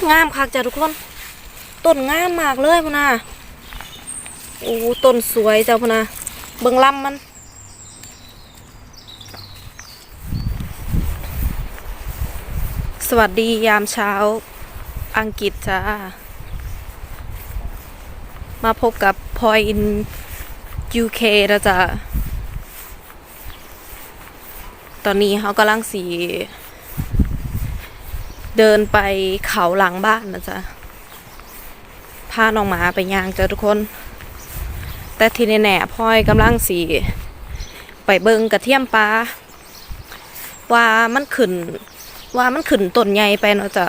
ดงามคักจ้ะทุกคน ต้นงามมากเลยพุ่นน่ะโอ้ต้นสวยจ้ะพุ่นน่ะเบิ่งลำมันสวัสดียามเช้าอังกฤษจ้า มาพบกับพอยอิน UK นะจ๊ะตอนนี้เขากำลังสี เดินไปเขาหลังบ้านนะจ๊ะพาน้องหมาไปย่างจ้ะทุกคน แต่ที่แน่พลอยกำลังสีไปเบิงกระเทียมปลาว่ามันขึ้น ว่ามันขึ้นต้นใหญ่ไปเนาะจ้ะ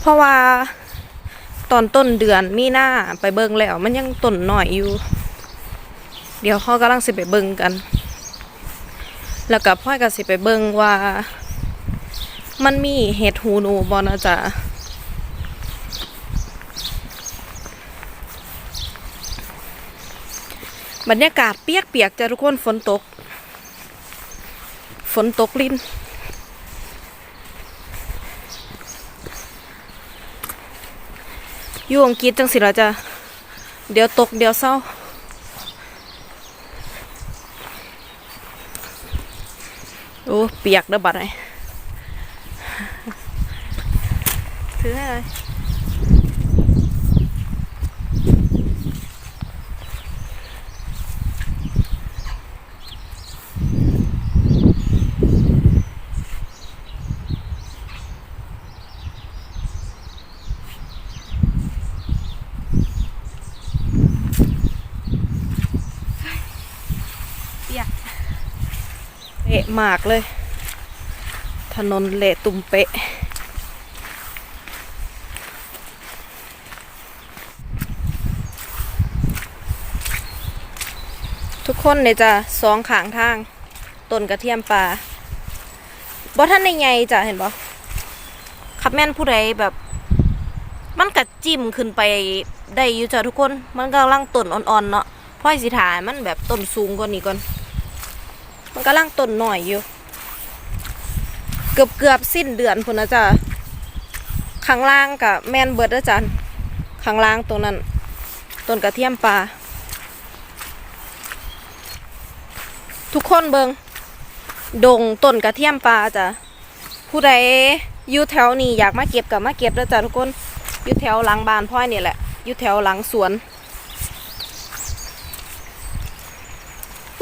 เพราะว่าตอนต้นเดือนมีหน้าไปเบิงแล้ว มันยังต้นหน่อยอยู่ เดี๋ยวเขากำลังสิไปเบิงกัน แล้วกับพ่อยก็สิไปเบิงว่า มันมีเห็ดหูหนูบอนะจ๊ะบรรยากาศเปียกๆจ้ะทุกคนฝนตก ฝนตกลิ้นอยู่อังกฤษจังสิละจ้ะเดี๋ยวตกเดี๋ยวเศร้า โอ้ เปียกเด้อบัดไอ้ ถือให้เลยเปียกเละมากเลย ถนนเละตุ่มเปะ ทุกคนเนี่ยจะสองขางทางต้นกระเทียมปลาบ่ท่านในใหญ่จ้ะเห็นบ่ขับแม่นผู้ใดแบบ มันกัดจิ้มขึ้นไปได้อยู่จ้ะทุกคน มันกำลังต้นอ่อนๆเนาะพ่อยสิถายมันแบบต้นสูงกว่านี้ก่อน มันกำลังต้นหน่อยอยู่ เกือบเกือบสิ้นเดือนพุ่นนะจ๊ะข้างล่างกับแม่นเบิร์ดนะจ๊ะข้างล่างตรงนั้นต้นกระเทียมปลา ทุกคนเบิงดงต้นกระเทียมปลาจ้ะผู้ใดอยู่แถวนี้อยากมาเก็บกับมาเก็บแล้วจ้ะทุกคนอยู่แถวหลังบ้านพ่อยนี่แหละอยู่แถวหลังสวน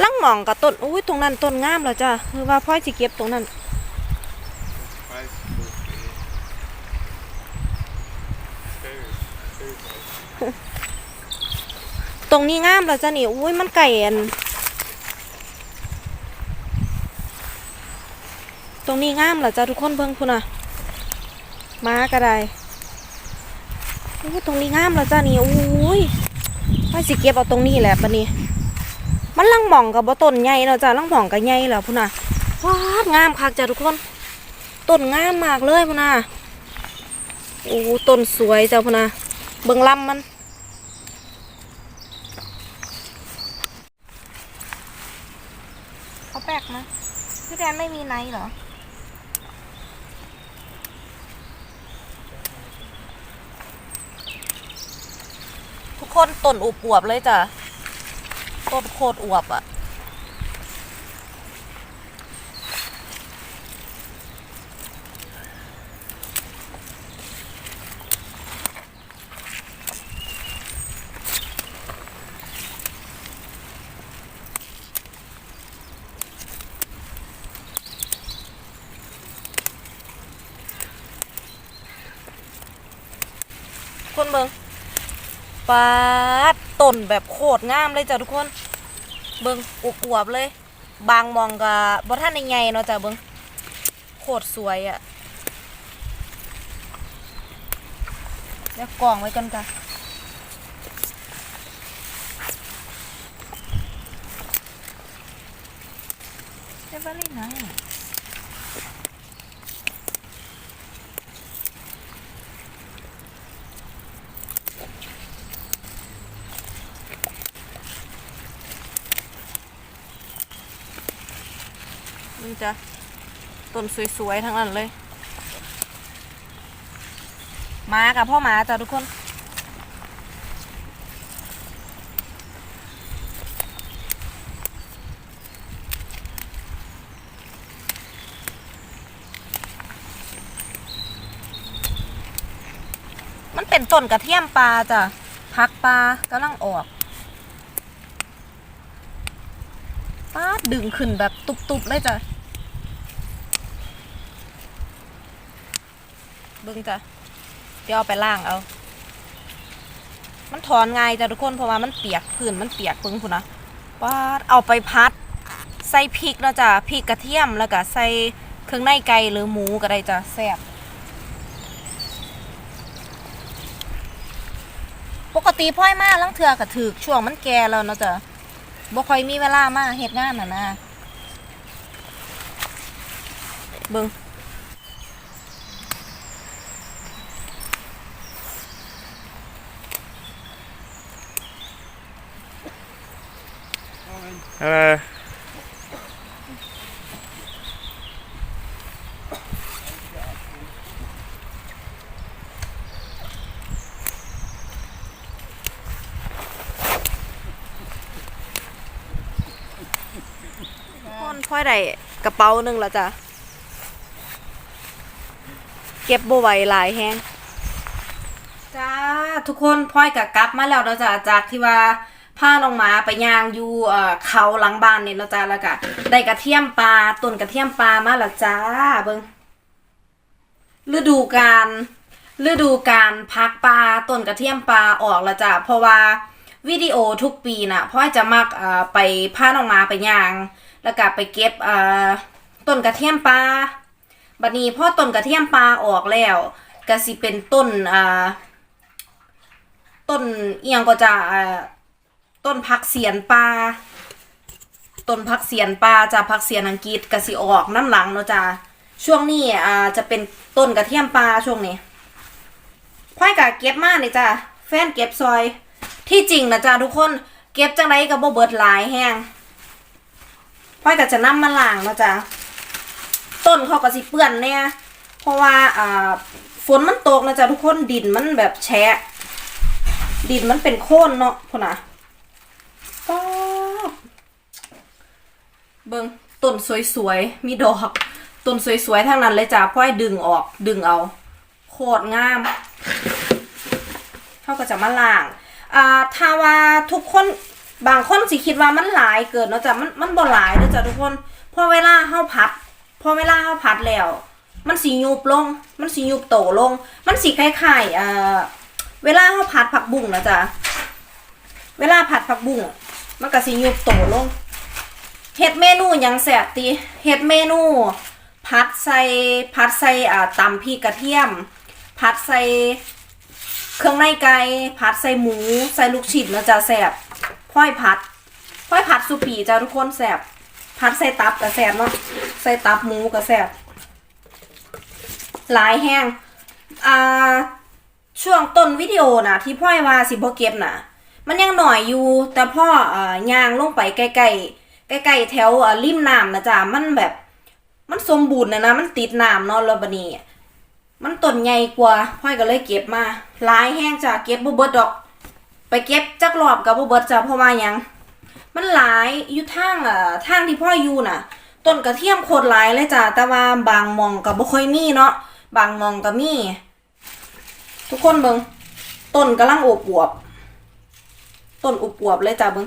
ลังหมองกับต้นอุ้ยตรงนั้นต้นงามแล้วจ้ะคือว่าพ่อยจะเก็บตรงนั้นตรงนี้งามแล้วจ้ะนี่อุ้ยมันไก่อัน ตรงนี้งามเหรอจ้ะทุกคนเบิ่งพุ่นน่ะม้าก็ได้โอ้ตรงนี้งามแล้วจ้ะนี่อุ้ยว่าสิเก็บเอาตรงนี้แหละบัดนี้มันลังหม่องกับบ่ต้นใหญ่แล้วจ้ะลังหม่องกับใหญ่แล้วพุ่นน่ะว้าวงามคักจ้ะทุกคนต้นงามมากเลยพุ่นน่ะโอ้ต้นสวยจ้ะพุ่นน่ะเบิ่งลำมันเขาแปลกนะพี่แดนไม่มีไนเหรอ คนต้นอวบๆเลยจ้ะต้นโคตรอวบอะ่ะคนเบิง ปาดต้นแบบโคตรงามเลยจ้ะทุกคน เบิงอวบๆเลย บางมองกับบ่ท่านในไงเนาะจ้ะเบิงโคตรสวยอะ่ะเดี๋ยวกล่องไว้กันจ้ะเดี๋ยวไปเลยนะ นี่จ้ะต้นสวยๆทั้งนั้นเลยมากับพ่อหมาจ้ะทุกคน มันเป็นต้นกระเทียมปลาจ้ะพักปลากำลังออกปาดดึงขึ้นแบบตุบๆเลยจ้ะ เบึงจ้ะเดี๋ยวเอาไปล่างเอา มันถอนง่ายจ้ะทุกคนเพราะว่ามันเปียกพื้นมันเปียกเบิ่งพุ่นนะปาดเอาไปพัด ใส่พริกแล้วจ้ะพริกกระเทียมแล้วก็ใส่เครื่องในไก่หรือหมูก็ได้จ้ะแซ่บปกติพ่อยมาลังเทือก็ถือช่วงมันแก่แล้วเนาะจ้ะบ่ค่อยมีเวลามาเฮ็ดงานน่ะนะเบิ่ง เออพ่อนพ่อยได้กระเป๋าหนึงแล้วจ้ะ เก็บบ่ไหวหลายแฮงจ้า ทุกคนพ่อยก็กลับมาแล้วเนาะจ้ะจากที่ว่า พาน้องหมาไปย่างอยู่เอ่อเขาหลังบ้านนี่เนาะจ้ะแล้วก็ได้กระเทียมปลาต้นกระเทียมปลามาแล้วจ้าเบิ่งฤดูการฤดูการพักปลาต้นกระเทียมปลาออกแล้วจ้ะเพราะว่าวิดีโอทุกปีน่ะพ่อจะมักเอ่อไปพาน้องหมาไปย่าง แล้วก็ไปเก็บเอ่อต้นกระเทียมปลาบัดนี้พอต้นกระเทียมปลาออกแล้วก็สิเป็นต้นเอ่อต้นเอียงก็จะ ต้นผักเสียนปลาต้นผักเสียนปลาจะผักเสียนอังกฤษก็สิออกน้ำหลังเนาะจ้ะช่วงนี้อ่าจะเป็นต้นกระเทียมปลาช่วงนี้พ่อยกะเก็บมากเลยจ้ะแฟนเก็บซอย ที่จริงนะจ้ะทุกคนเก็บจังไรก็บ่เบิร์ดหลายแห้งพ่อยก็จะนำมาล้างเนาะจ้ะต้นเขาก็สิเปื้อนเนี่ยเพราะว่าอ่าฝนมันตกนะจ้ะทุกคนดินมันแบบแฉะดินมันเป็นโคลนเนาะพุ่นน่ะป๊าบ เบิ่งต้นสวยๆ มีดอกต้นสวยๆ ทั้งนั้นเลยจ้ะพ่อยดึงออกดึงเอา โคตรงามเขาก็จะมาล้างอ่าถ้าว่าทุกคนบางคนสิคิดว่ามันหลายเกินเนาะจ้ะมันมันบ่หลายเนาะจ้ะทุกคนพอเวลาเฮาพัดพอเวลาเฮาพัดแล้ว มันสิยุบลง มันสิยุบโตลง มันสิคล้ายๆอ่าเวลาเฮาผัดผักบุ้งนะจ๊ะเวลาผัดผักบุ้งมันก็สิยุบโตลง เฮ็ดเมนูยังแสบติเฮ็ดเมนูพัดใส่พัดใส่อ่าตำพริกกระเทียมพัดใส่เครื่องในไก่พัดใส่หมู ใส่ลูกชิ้นแล้วจะแสบพ้อยพัดพ้อยพัดสุปีจ้าทุกคนแสบพัดใส่ตับกระแสบเนาะใส่ตับหมูกระแสบหลายแห้งอ่าช่วงต้นวิดีโอนะที่พ่อยว่าสิบ่เก็บน่ะมันยังหน่อยอยู่แต่พ่ออ่าย่างลงไปใกล้ๆ ใกล้ๆแถวริมน้ำนะจ๊ะมันแบบ มันสมบูรณ์นะนะมันติดน้ำเนาะแล้วบัดนี้มันต้นใหญ่กว่าพ่อยก็เลยเก็บมาหลายแห้งจ้ะเก็บบ่เบิดดอก ไปเก็บจักรอบกับบ่เบิดจ้ะเพราะว่ายังมันหลายอยู่ทางอะทางที่พ่ออยู่น่ะต้นกระเทียมโคตรหลายเลยจ้ะแต่ว่าบางมองก็บ่ค่อยมีเนาะบางมองก็มี ทุกคนเบิ่งต้นกำลังอวบอวบต้นอวบอวบเลยจ้ะเบิ่ง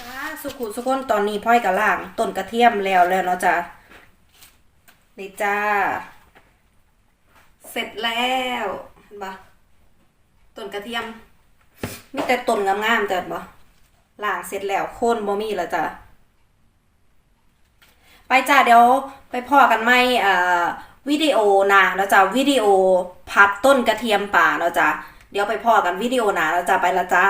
จ้า สุขุสุคนตอนนี้พ่อยกะล่างต้นกระเทียมแล้วแล้วเนาะจ้ะนี่จ้า เสร็จแล้วเห็นปะต้นกระเทียมมีแต่ต้นงามๆจ้ะเห็นปะล่างเสร็จแล้วโค่นบ่มีแล้วจ้ะไปจ้าเดี๋ยวไปพ่อกันไหมอ่าวิดีโอนะแล้วจ้ะวิดีโอพัดต้นกระเทียมป่าเนาะจ้ะเดี๋ยวไปพ่อกันวิดีโอนะแล้วจ้ะไปละจ้า